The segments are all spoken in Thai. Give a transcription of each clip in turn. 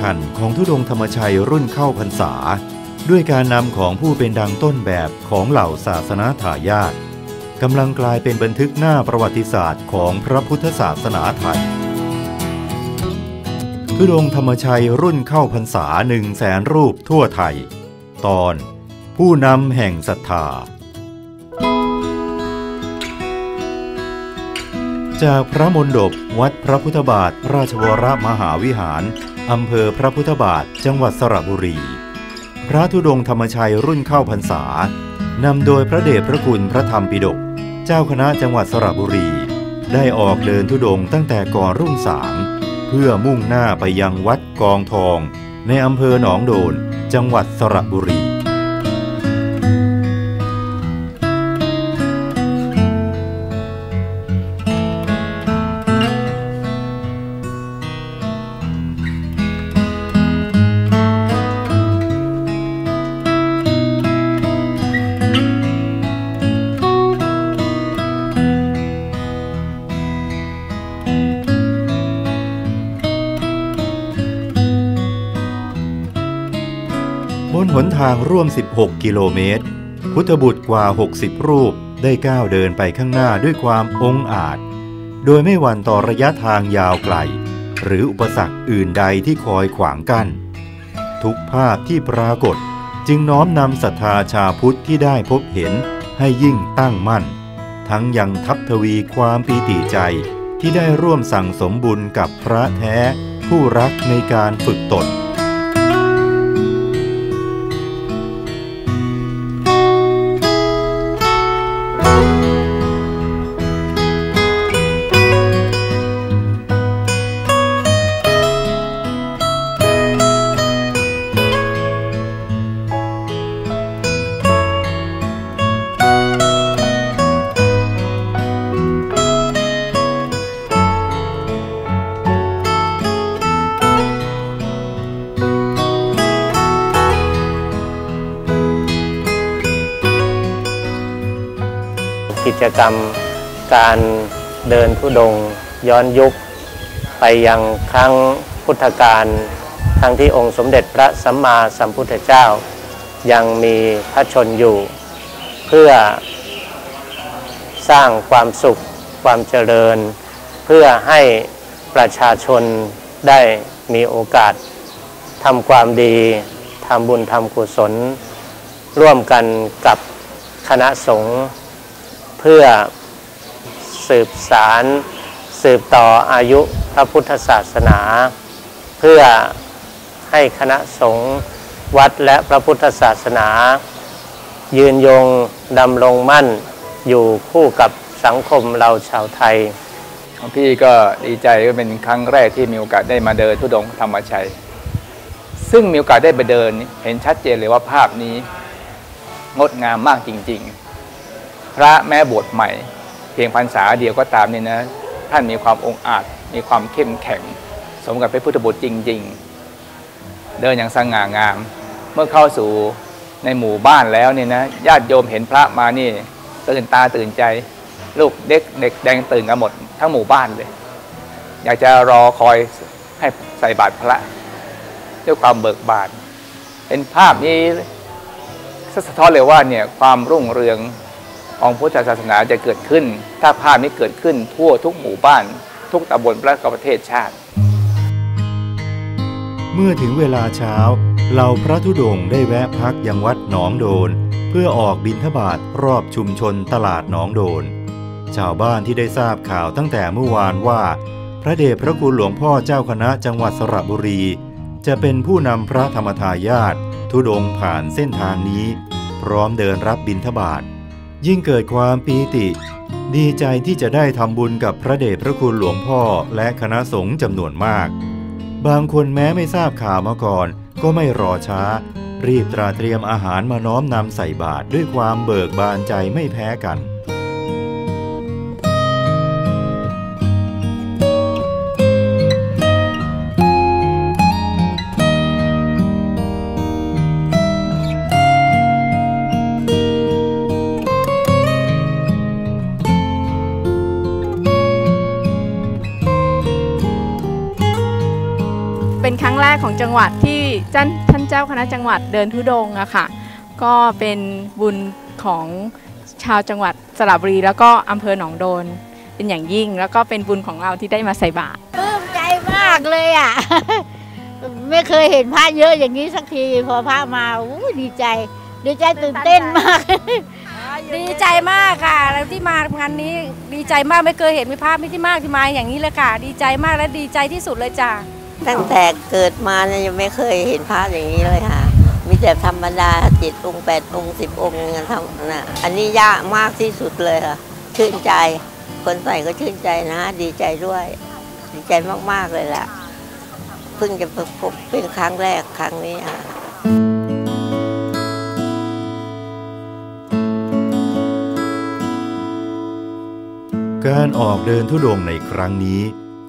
คัญของทุดงธรรมชัยรุ่นเข้าพรรษา ด้วยการนำของผู้เป็นดังต้นแบบของเหล่าศาสนาถายาทกำลังกลายเป็นบันทึกหน้าประวัติศาสตร์ของพระพุทธศาสนาไทยทุดงธรรมชัยรุ่นเข้าพรรษาหนึ่งแสนรูปทั่วไทย ตอนผู้นำแห่งศรัทธา จากพระมณฑปวัดพระพุทธบาทราชวรมหาวิหาร อำเภอพระพุทธบาท จังหวัดสระบุรี พระธุดงคธรรมชัยรุ่นเข้าพรรษานำโดยพระเดชพระคุณพระธรรมปิฎกเจ้าคณะจังหวัดสระบุรี ได้ออกเดินธุดงค์ตั้งแต่ก่อนรุ่งสาง เพื่อมุ่งหน้าไปยังวัดกองทอง ในอำเภอหนองโดน จังหวัดสระบุรี หนทางร่วม 16 กิโลเมตร พุทธบุตรกว่า 60 รูปได้ก้าวเดินไปข้างหน้าด้วยความองอาจ โดยไม่หวั่นต่อระยะทางยาวไกล หรืออุปสรรคอื่นใดที่คอยขวางกัน้น ทุกภาพที่ปรากฏจึงน้อมนำศรัทธาชาพุทธที่ได้พบเห็นให้ยิ่งตั้งมั่น ทั้งยังทับทวีความปีติใจที่ได้ร่วมสั่งสมบุญกับพระแท้ ผู้รักในการฝึกตน กิจกรรมการเดินทุดงย้อนยุค ไปยังครั้งพุทธกาลครั้งที่องค์สมเด็จพระสัมมาสัมพุทธเจ้า ยังมีพระชนอยู่ เพื่อสร้างความสุขความเจริญ เพื่อให้ประชาชนได้มีโอกาสทำความดีทำบุญทำกุศล ร่วมกันกับคณะสงฆ์ เพื่อสืบสารสืบต่ออายุพระพุทธศาสนา เพื่อให้คณะสงฆ์วัดและพระพุทธศาสนา ยืนยงดำรงมั่นอยู่คู่กับสังคมเราชาวไทย พี่ก็ดีใจก็เป็นครั้งแรกที่มีโอกาสได้มาเดินทุดงธรรมชัย ซึ่งมีโอกาสได้ไปเดินเห็นชัดเจนเลยว่าภาพนี้ งดงามมากจริง ๆ พระแม่บวชใหม่ เพียงพรรษาเดียวก็ตามเนี่ยนะท่านมีความองอาจมีความเข้มแข็ง สมกับเป็นพุทธบุตรจริง ๆ เดินอย่างสง่างาม เมื่อเข้าสู่ในหมู่บ้านแล้วเนี่ยนะญาติโยมเห็นพระมานี่ตื่นตาตื่นใจ ลูกเด็กเด็กแดงตื่นกันหมดทั้งหมู่บ้านเลย อยากจะรอคอยให้ใส่บาตรพระ ด้วยความเบิกบานเป็นภาพนี้สะท้อนเลยว่าเนี่ยความรุ่งเรือง องพุทธศาสนาจะเกิดขึ้น ถ้าภาพนี้เกิดขึ้นทั่วทุกหมู่บ้าน ทุกตำบลและก็ประเทศชาติ เมื่อถึงเวลาเช้าเหล่าพระธุดงค์ได้แวะพักยังวัดหนองโดน เพื่อออกบิณฑบาตรอบชุมชนตลาดหนองโดน ชาวบ้านที่ได้ทราบข่าวตั้งแต่เมื่อวานว่า พระเดชพระคุณหลวงพ่อเจ้าคณะจังหวัดสระบุรี จะเป็นผู้นำพระธรรมทายาทธุดงค์ผ่านเส้นทางนี้ พร้อมเดินรับบิณฑบาต ยิ่งเกิดความปีติ ดีใจที่จะได้ทำบุญกับพระเดชพระคุณหลวงพ่อและคณะสงฆ์จำนวนมาก บางคนแม้ไม่ทราบข่าวมาก่อน ก็ไม่รอช้า รีบตราเตรียมอาหารมาน้อมนำใส่บาตรด้วยความเบิกบานใจไม่แพ้กัน ของจังหวัดที่ท่านท่านเจ้าคณะจังหวัดเดินทุดงค์อะค่ะ ก็เป็นบุญของชาวจังหวัดสระบุรี แล้วก็อำเภอหนองโดน เป็นอย่างยิ่งแล้วก็เป็นบุญของเราที่ได้มาใส่บาตรปลื้มใจมากเลยอะไม่เคยเห็นพระเยอะอย่างนี้สักทีพอพระมาอู้ดีใจ ดีใจตื่นเต้นมาก ดีใจมากค่ะแล้วที่มางานนี้ดีใจมากไม่เคยเห็นมีภาพไม่ที่มากที่มาอย่างนี้เลยค่ะ ดีใจมากและดีใจที่สุดเลยจ้ะ ตั้งแต่เกิดมาเนี่ยยังไม่เคยเห็นพระอย่างนี้เลยค่ะ มีแต่ธรรมดาจ็ดองค์แปดองค์สิบองค์เนี่ยทำนะอันนี้ยากมากที่สุดเลยค่ะ ชื่นใจ คนใส่ก็ชื่นใจนะ ดีใจด้วย ดีใจมาก ๆ เลยล่ะ เพิ่งจะพบเป็นครั้งแรกครั้งนี้ค่ะการออกเดินทุดงในครั้งนี้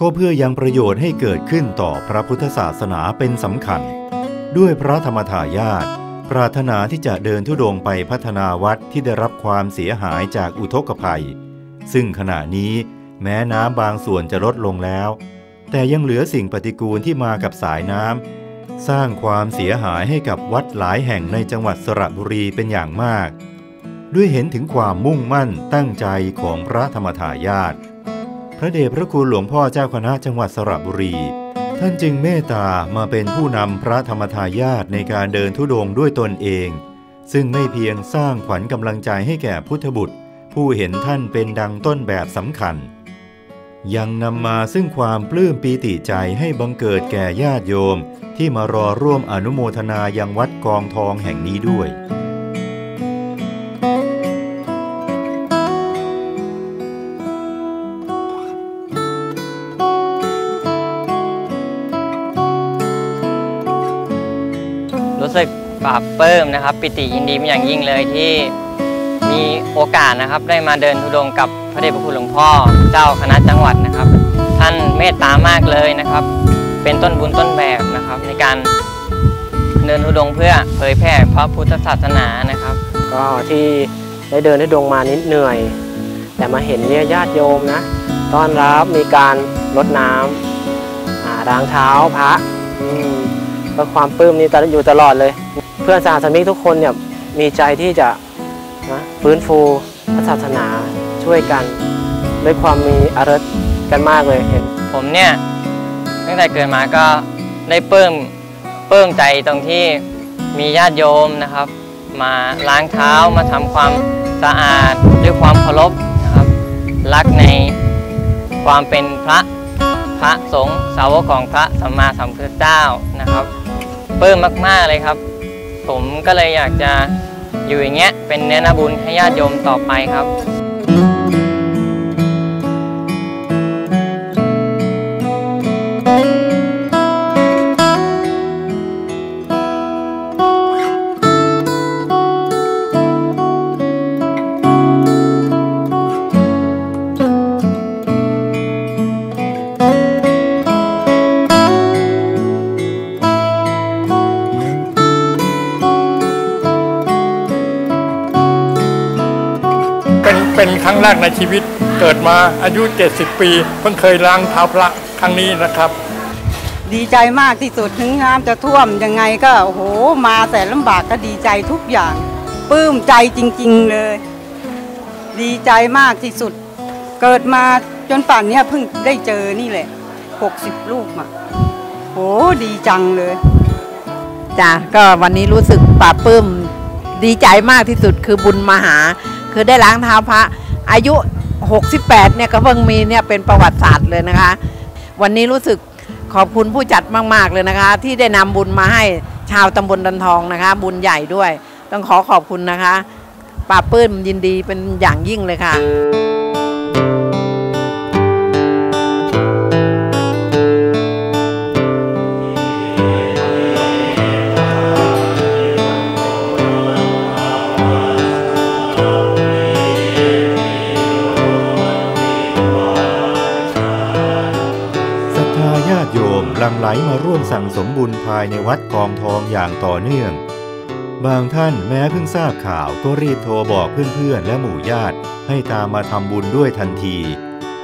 ก็เพื่อยังประโยชน์ให้เกิดขึ้นต่อพระพุทธศาสนาเป็นสำคัญ ด้วยพระธรรมทายาทปรารถนาที่จะเดินทุดงไปพัฒนาวัดที่ได้รับความเสียหายจากอุทกภัย ซึ่งขณะนี้แม้น้ำบางส่วนจะลดลงแล้ว แต่ยังเหลือสิ่งปฏิกูลที่มากับสายน้ำสร้างความเสียหายให้กับวัดหลายแห่งในจังหวัดสระบุรีเป็นอย่างมาก ด้วยเห็นถึงความมุ่งมั่นตั้งใจของพระธรรมทายาท พระเดชพระคุณหลวงพ่อเจ้าคณะจังหวัดสระบุรี ท่านจึงเมตตามาเป็นผู้นำพระธรรมทายาทในการเดินทุดงค์ด้วยตนเอง ซึ่งไม่เพียงสร้างขวัญกำลังใจให้แก่พุทธบุตร ผู้เห็นท่านเป็นดังต้นแบบสำคัญ ยังนำมาซึ่งความปลื้มปีติใจให้บังเกิดแก่ญาติโยม ที่มารอร่วมอนุโมทนายังวัดกองทองแห่งนี้ด้วย สึกปลาบปลื้มนะครับ ปิติยินดีเป็นอย่างยิ่งเลยที่มีโอกาสนะครับได้มาเดินทุดงค์กับพระเดชพระคุณหลวงพ่อเจ้าคณะจังหวัดนะครับ ท่านเมตตามากเลยนะครับ เป็นต้นบุญต้นแบบนะครับ ในการเดินทุดงค์เพื่อเผยแผ่พระพุทธศาสนานะครับ ก็ที่ได้เดินได้ดงมานิดเหนื่อย แต่มาเห็นเนี่ยญาติโยมนะต้อนรับมีการรดน้ำอ่าล้างเท้าพระอืมก็ความปลื้มนี่ตลอดอยู่ตลอดเลย เพื่อนสาสมิกทุกคนเนี่ยมีใจที่จะนะฟื้นฟูพระศาสนาช่วยกัน ด้วยความมีอารมณ์กันมากเลยเห็นผมเนี่ยตั้งแต่เกิดมาก็ได้เปิ้มเปิ้มใจตรงที่มีญาติโยมนะครับ มาล้างเท้ามาทำความสะอาดด้วยความเคารพนะครับ รักในความเป็นพระพระสงฆ์สาวกของพระสัมมาสัมพุทธเจ้านะครับเปิ้มมากๆเลยครับ ผมก็เลยอยากจะอยู่อย่างเงี้ยเป็นเนื้อนาบุญให้ญาติโยมต่อไปครับ เป็นเป็นครั้งแรกในชีวิตเกิดมาอายุ 70 ปี เพิ่งเคยล้างเท้าพระครั้งนี้นะครับ ดีใจมากที่สุดถึงน้ำจะท่วมยังไงก็โอ้โหมาแต่ลำบากก็ดีใจทุกอย่างปลื้มใจจริง ๆเลย ดีใจมากที่สุด เกิดมาจนป่านเนี้ยเพิ่งได้เจอนี่แหละ 60 ลูกอะโหดีจังเลยจ้ะก็วันนี้รู้สึกปลาบปลื้มดีใจมากที่สุดคือบุญมหา คือได้ล้างเท้าพระ อายุ 68 เนี่ยก็เพิ่งมีเนี่ยเป็นประวัติศาสตร์เลยนะคะ วันนี้รู้สึกขอบคุณผู้จัดมาก ๆ เลยนะคะ ที่ได้นำบุญมาให้ชาวตำบลดันทองนะคะ บุญใหญ่ด้วย ต้องขอขอบคุณนะคะป่าปื้มยินดีเป็นอย่างยิ่งเลยค่ะ บุญภายในวัดกองทองอย่างต่อเนื่อง บางท่านแม้เพิ่งทราบข่าวก็รีบโทรบอกเพื่อนๆและหมู่ญาติให้ตามมาทำบุญด้วยทันที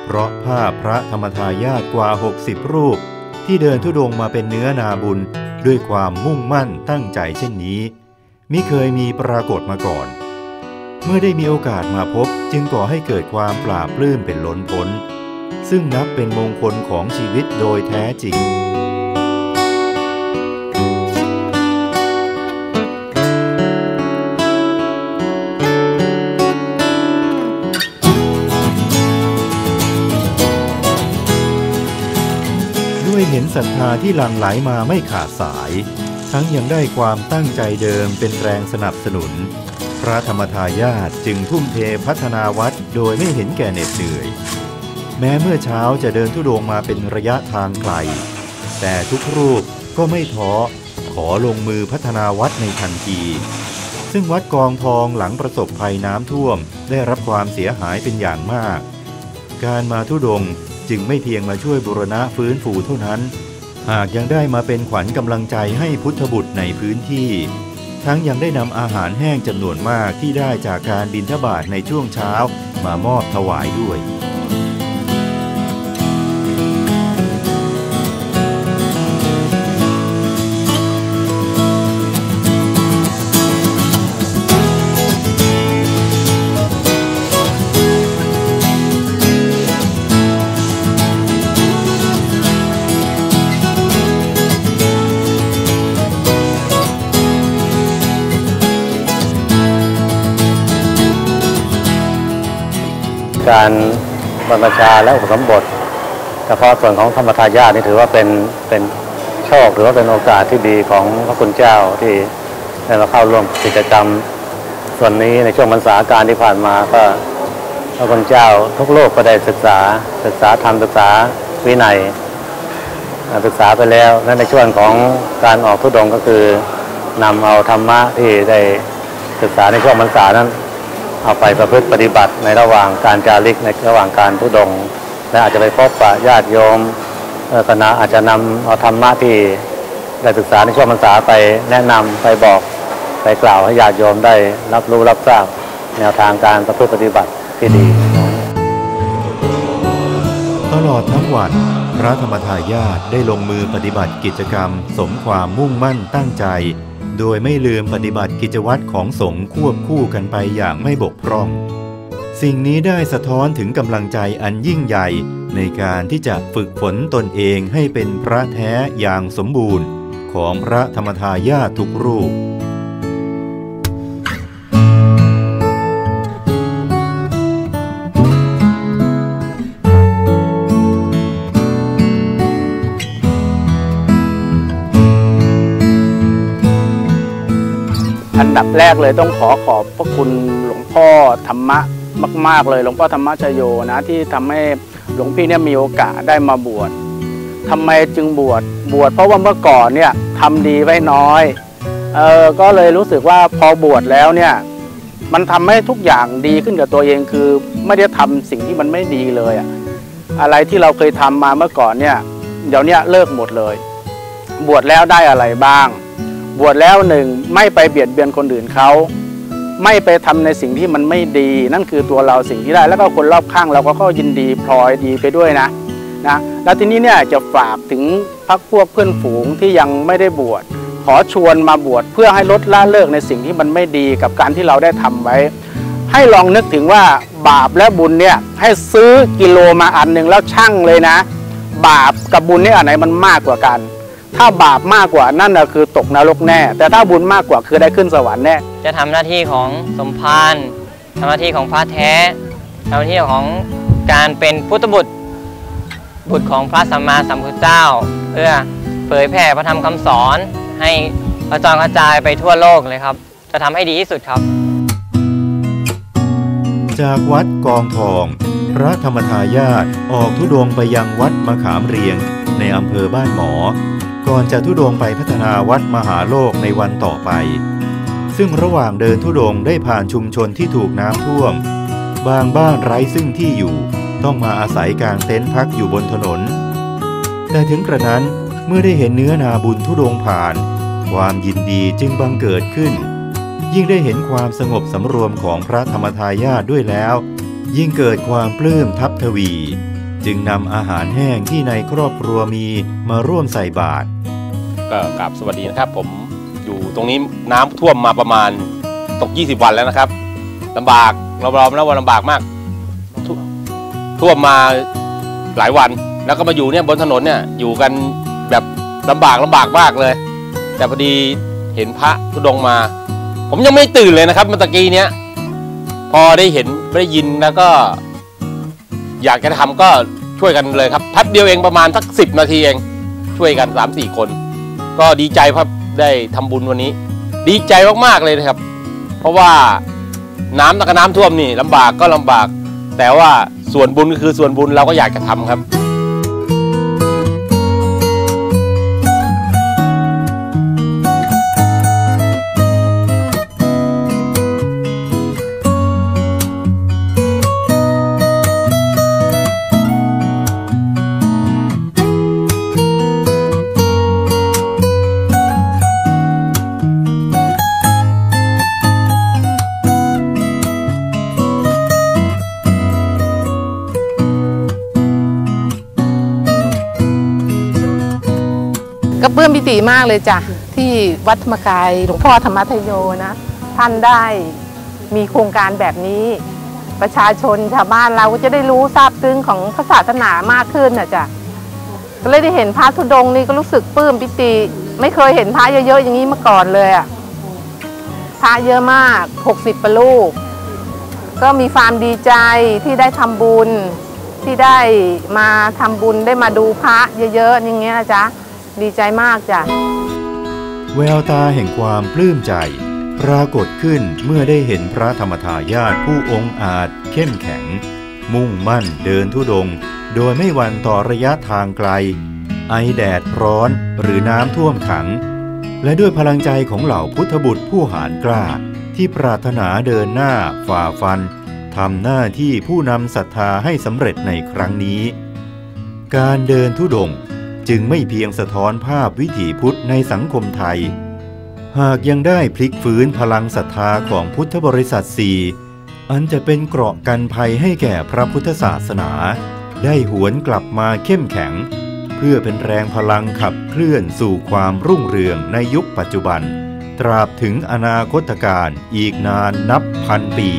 เพราะภาพพระธรรมทายาทกว่า 60 รูป ที่เดินทุดงมาเป็นเนื้อนาบุญด้วยความมุ่งมั่นตั้งใจเช่นนี้มิเคยมีปรากฏมาก่อน เมื่อได้มีโอกาสมาพบจึงก่อให้เกิดความปราบปลื้มเป็นล้นพ้น ซึ่งนับเป็นมงคลของชีวิตโดยแท้จริง เห็นศรัทธาที่หลั่งไหลมาไม่ขาดสาย ทั้งยังได้ความตั้งใจเดิมเป็นแรงสนับสนุน พระธรรมทายาทจึงทุ่มเทพัฒนาวัดโดยไม่เห็นแก่เหน็ดเหนื่อย แม้เมื่อเช้าจะเดินทุดงมาเป็นระยะทางไกล แต่ทุกรูปก็ไม่ท้อขอลงมือพัฒนาวัดในทันที ซึ่งวัดกองทองหลังประสบภัยน้ำท่วม ได้รับความเสียหายเป็นอย่างมาก การมาทุดง จึงไม่เพียงมาช่วยบุรณะฟื้นฟูเท่านั้น หากยังได้มาเป็นขวัญกำลังใจให้พุทธบุตรในพื้นที่ ทั้งยังได้นำอาหารแห้งจำนวนมากที่ได้จากการบินทบาทในช่วงเช้ามามอบถวายด้วย การบรรพชาและอุปสมบทเฉพาะส่วนของธรรมทายาทนี่ถือว่าเป็นเป็นโชคหรือว่าเป็นโอกาสที่ดีของพระคุณเจ้าที่ได้มาเข้าร่วมกิจกรรม ส่วนนี้ในช่วงพรรษาการที่ผ่านมาก็พระคุณเจ้าทุกโลกก็ได้ศึกษาศึกษาธรรมศึกษาวินัยศึกษาไปแล้วและในช่วงของการออกทุดงก็คือนำเอาธรรมะที่ได้ศึกษาในช่วงพรรษานั้น เอาไปประพฤติปฏิบัติในระหว่างการจาริกในระหว่างการทุดง และอาจจะไปพบปะญาติโยมคณะอาจจะนำเอาธรรมะที่ได้ศึกษาในช่วงพรรษาไปแนะนำไปบอกไปกล่าวให้ญาติโยมได้รับรู้รับทราบแนวทางการประพฤติปฏิบัติที่ดี ตลอดทั้งวันพระธรรมทายาทได้ลงมือปฏิบัติกิจกรรม สมความมุ่งมั่นตั้งใจ โดยไม่ลืมปฏิบัติกิจวัตรของสงฆ์ควบคู่กันไปอย่างไม่บกพร่อง สิ่งนี้ได้สะท้อนถึงกำลังใจอันยิ่งใหญ่ ในการที่จะฝึกฝนตนเองให้เป็นพระแท้อย่างสมบูรณ์ ของพระธรรมทายาททุกรูป ดับแรกเลยต้องขอขอบพระคุณหลวงพ่อธรรมะมาก ๆ เลยหลวงพ่อธรรมชโยนะที่ทำให้หลวงพี่เนี่ยมีโอกาสได้มาบวชทำไมจึงบวชบวชเพราะว่าเมื่อก่อนเนี่ยทำดีไว้น้อยเออก็เลยรู้สึกว่าพอบวชแล้วเนี่ยมันทำให้ทุกอย่างดีขึ้นกับตัวเองคือไม่ได้ทำสิ่งที่มันไม่ดีเลยอะอะไรที่เราเคยทำมาเมื่อก่อนเนี่ยเดี๋ยวนี้เลิกหมดเลย บวชแล้วได้อะไรบ้าง บวชแล้วหนึ่งไม่ไปเบียดเบียนคนอื่นเขาไม่ไปทำในสิ่งที่มันไม่ดี นั่นคือตัวเราสิ่งที่ได้ แล้วก็คนรอบข้างเราก็ก็ยินดีพลอยดีไปด้วยนะนะแล้วทีนี้เนี่ยจะฝากถึงพักพวกเพื่อนฝูงที่ยังไม่ได้บวชขอชวนมาบวชเพื่อให้ลดละเลิกในสิ่งที่มันไม่ดีกับการที่เราได้ทำไว้ ให้ลองนึกถึงว่าบาปและบุญเนี่ยให้ซื้อกิโลมาอันหนึ่งแล้วชั่งเลยนะ บาปกับบุญเนี่อันไหนมันมากกว่ากัน ถ้าบาปมากกว่านั่นนะคือตกนรกแน่ แต่ถ้าบุญมากกว่าคือได้ขึ้นสวรรค์แน่ จะทำหน้าที่ของสมภารทำหน้าที่ของพระแท้ทำหน้าที่ของการเป็นพุทธบุตร บุตรของพระสัมมาสัมพุทธเจ้า เพื่อเผยแผ่พระธรรมคำสอนให้กระจรกระจายไปทั่วโลกเลยครับ จะทำให้ดีที่สุดครับ จากวัดกองทอง พระธรรมทายาทออกทุดงค์ไปยังวัดมะขามเรียง ในอำเภอบ้านหมอ ก่อนจะทุดงไปพัฒนาวัดมหาโลกในวันต่อไป ซึ่งระหว่างเดินทุดงได้ผ่านชุมชนที่ถูกน้ำท่วม บางบ้านไร้ซึ่งที่อยู่ ต้องมาอาศัยกางเต็นท์พักอยู่บนถนน แต่ถึงกระนั้นเมื่อได้เห็นเนื้อนาบุญทุดงผ่าน ความยินดีจึงบังเกิดขึ้น ยิ่งได้เห็นความสงบสำรวมของพระธรรมทายาทด้วยแล้ว ยิ่งเกิดความปลื้มทับทวี จึงนำอาหารแห้งที่ในครอบครัวมีมาร่วมใส่บาตร ก็กราบสวัสดีนะครับ ผมอยู่ตรงนี้น้ำท่วมมาประมาณตก 20 วันแล้วนะครับลำบากเราเราแล้วว่าลำบากมากทท่วมมาหลายวัน แล้วก็มาอยู่เนี่ยบนถนนเนี่ยอยู่กันแบบลำบากลำบากมากเลย แต่พอดีเห็นพระธุดงมา ผมยังไม่ตื่นเลยนะครับเมื่อตะกี้เนี้ยพอได้เห็นได้ยินแล้วก็ อยากจะทำก็ช่วยกันเลยครับพัดเดียวเองประมาณสักสิบนาทีเอง ช่วยกันสามสี่คน ก็ดีใจครับได้ทำบุญวันนี้ ดีใจมากๆเลยนะครับ เพราะว่าน้ำตะกน้ำท่วมนี่ลำบากก็ลำบาก แต่ว่าส่วนบุญก็คือส่วนบุญเราก็อยากจะทำครับ ติมากเลยจ้ะที่วัดธรรมกายหลวงพ่อธรรมทโยนะ ท่านได้มีโครงการแบบนี้ ประชาชนชาวบ้านเราก็จะได้รู้ทราบซึ้งของพระศาสนามากขึ้นนะจ๊ะก็เลยได้เห็นพระธุดงค์นี่ก็รู้สึกปลื้มปิติ ไม่เคยเห็นพระเยอะๆอย่างนี้มาก่อนเลยอะพระเยอะมาก 60ประลูก ก็มีความดีใจที่ได้ทำบุญที่ได้มาทำบุญได้มาดูพระเยอะๆอย่างเงี้ยนะจ๊ะ ดีใจมากจ้ะแววตาแห่งความปลื้มใจ ปรากฏขึ้นเมื่อได้เห็นพระธรรมทายาทผู้องค์อาจเข้มแข็ง มุ่งมั่นเดินทุดงค์โดยไม่หวันต่อระยะทางไกล ไอแดดร้อนหรือน้ำท่วมขัง และด้วยพลังใจของเหล่าพุทธบุตรผู้หารกล้า ที่ปรารถนาเดินหน้าฝ่าฟันทำหน้าที่ผู้นำศรัทธาให้สำเร็จในครั้งนี้ การเดินทุดงค์ จึงไม่เพียงสะท้อนภาพวิถีพุทธในสังคมไทย หากยังได้พลิกฟื้นพลังศรัทธาของพุทธบริษัทสี่อันจะเป็นเกราะกันภัยให้แก่พระพุทธศาสนา ได้หวนกลับมาเข้มแข็ง เพื่อเป็นแรงพลังขับเคลื่อนสู่ความรุ่งเรืองในยุคปัจจุบัน ตราบถึงอนาคตการอีกนานนับพันปี